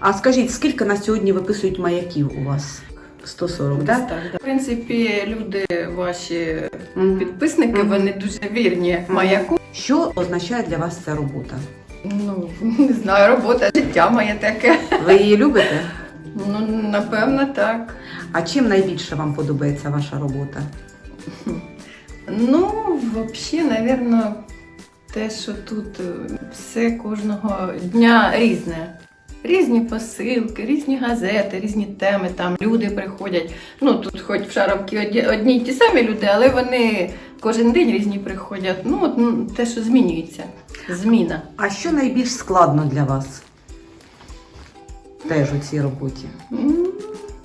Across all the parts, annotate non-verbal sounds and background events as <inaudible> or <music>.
А скажіть, скільки на сьогодні виписують маяків у вас? 140, Десь так? так. В принципі, люди, ваші Мгм. підписники, Мгм. вони дуже вірні маяку. Що означає для вас ця робота? Ну, <laughs> не знаю, робота, життя моє таке. Ви її любите? Ну, напевно, так. А чим найбільше вам подобається ваша робота? Ну, взагалі, напевно, те, що тут е, все кожного дня різне. Різні посилки, різні газети, різні теми, там люди приходять. Ну, тут хоч в Шаровці одні, й ті самі люди, але вони кожен день різні приходять. Ну, от, те, що змінюється. Зміна. А що найбільш складно для вас? Теж у цій роботі.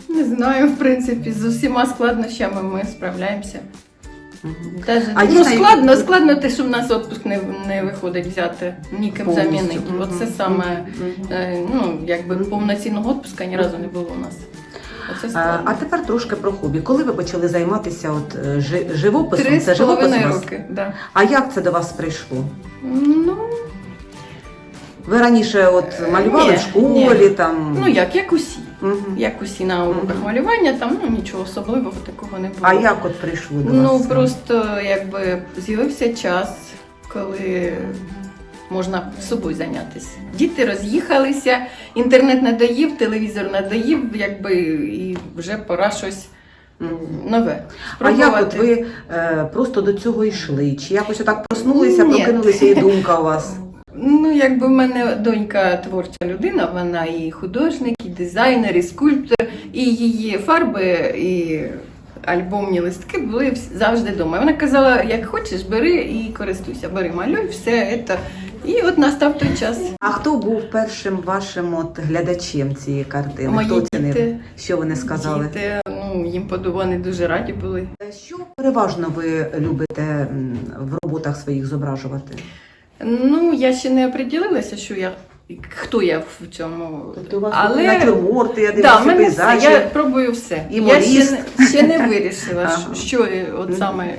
Не знаю, в принципі, з усіма складнощами ми справляємося. Даже, А ну, най- складно, складно те, що в нас відпуск не, не виходить взяти, ніким замінити. Мгм. Оце саме, е, ну, якби повноцінного відпуска ні разу не було у нас. Оце А, а тепер трошки про хобі. Коли ви почали займатися от, е, живописом? Три це з живопис половиною роки. Да. А як це до вас прийшло? Ну, Ви раніше от малювали Ні, в школі ні. там. ну як, як усі. Мгм. Як усі на уроках Мгм. малювання, там ну, нічого особливого такого не було. А як от прийшло до Ну просто якби з'явився час, коли можна собою зайнятися. Діти роз'їхалися, інтернет надоїв, телевізор надоїв, якби і вже пора щось Мгм. нове. А як от ви е, просто до цього йшли? Чи якось отак проснулися, Ні. прокинулися і думка у вас? Ну, якби в мене донька творча людина, вона і художник, і дизайнер, і скульптор, і її фарби, і альбомні листки були завжди вдома. Вона казала, як хочеш, бери і користуйся, бери, малюй, все це. І от настав той час. А хто був першим вашим от глядачем цієї картини? Мої хто оцінив? діти. Що вони сказали? Діти, ну, їм подобали, вони дуже раді були. Що переважно ви любите в роботах своїх зображувати? Ну, я ще не оприділилася, що я, хто я в цьому. Тобто у вас Але- натюрморти, я дивлюся, да, пейзажі. я пробую все. І я ще не, ще не вирішила, <laughs> Ага. що, що от саме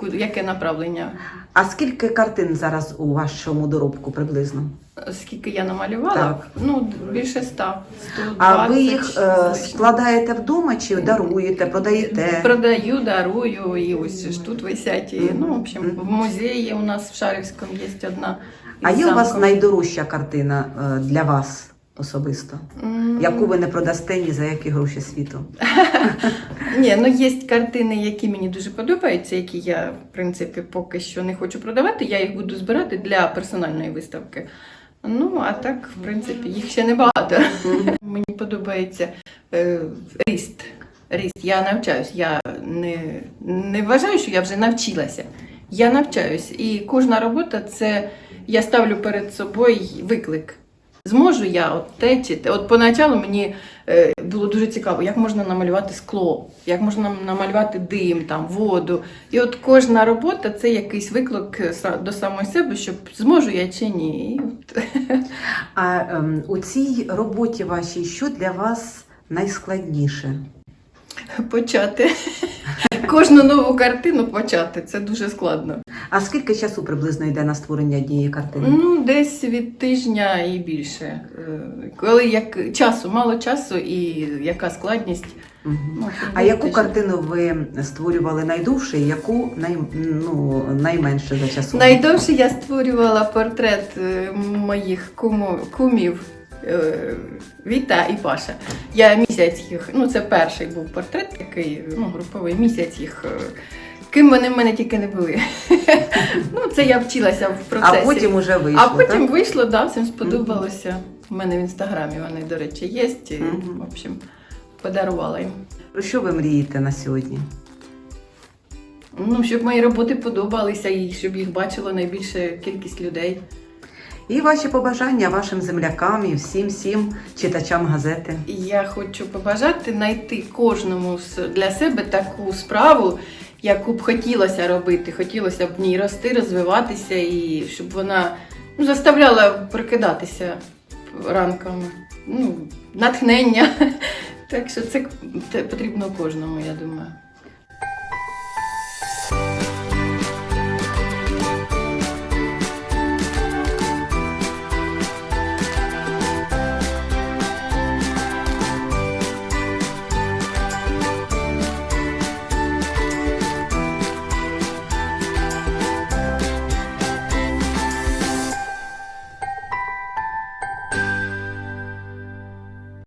куди- яке направлення. А скільки картин зараз у вашому доробку приблизно? Скільки я намалювала? Так. Ну, більше ста. 120 А ви їх е, з лишнім. складаєте вдома чи даруєте, продаєте? Продаю, дарую, і ось ж тут висять. І, ну, в общем, в музеї у нас в Шарівському є одна. А є у вас замком. найдорожча картина е, для вас особисто, М, яку ви не продасте ні за які гроші світу? <laughs> Ні, ну є картини, які мені дуже подобаються, які я, в принципі, поки що не хочу продавати. Я їх буду збирати для персональної виставки. Ну, а так, в принципі, їх ще небагато. Мені подобається е, ріст. Ріст. Я навчаюсь. Я не, не вважаю, що я вже навчилася. Я навчаюсь. І кожна робота це я ставлю перед собою виклик. Зможу я от те чи те. От поначалу мені е, було дуже цікаво, як можна намалювати скло, як можна намалювати дим, там, воду. І от кожна робота це якийсь виклик е, до самої себе, щоб зможу я чи ні. <laughs> А ем, у цій роботі вашій що для вас найскладніше? почати. <laughs> Кожну нову картину почати. Це дуже складно. А скільки часу приблизно йде на створення однієї картини? Ну, десь від тижня і більше. Е, Коли як часу, мало часу і яка складність. Ну, А яку тиждень. картину ви створювали найдовше, і яку най, ну, найменше за часом? Найдовше я створювала портрет е, моїх кумів. Е, Віта і Паша. Я місяць їх, ну це перший був портрет, такий ну, груповий місяць їх. е, Ким вони в мене тільки не були. <laughs> ну, це я вчилася в А потім уже вийшло, а потім так? вийшло, да, всім сподобалося. У мене в інстаграмі вони, до речі, є. І, в общем, подарувала їм. Про що ви мрієте на сьогодні? Ну, щоб мої роботи подобалися і щоб їх бачила найбільша кількість людей. І ваші побажання вашим землякам і всім всім читачам газети. Я хочу побажати знайти кожному для себе таку справу, яку б хотілося робити. Хотілося б в ній рости, розвиватися і щоб вона ну, заставляла прокидатися ранками. Ну, натхнення. <laughs> Так що це потрібно кожному, я думаю.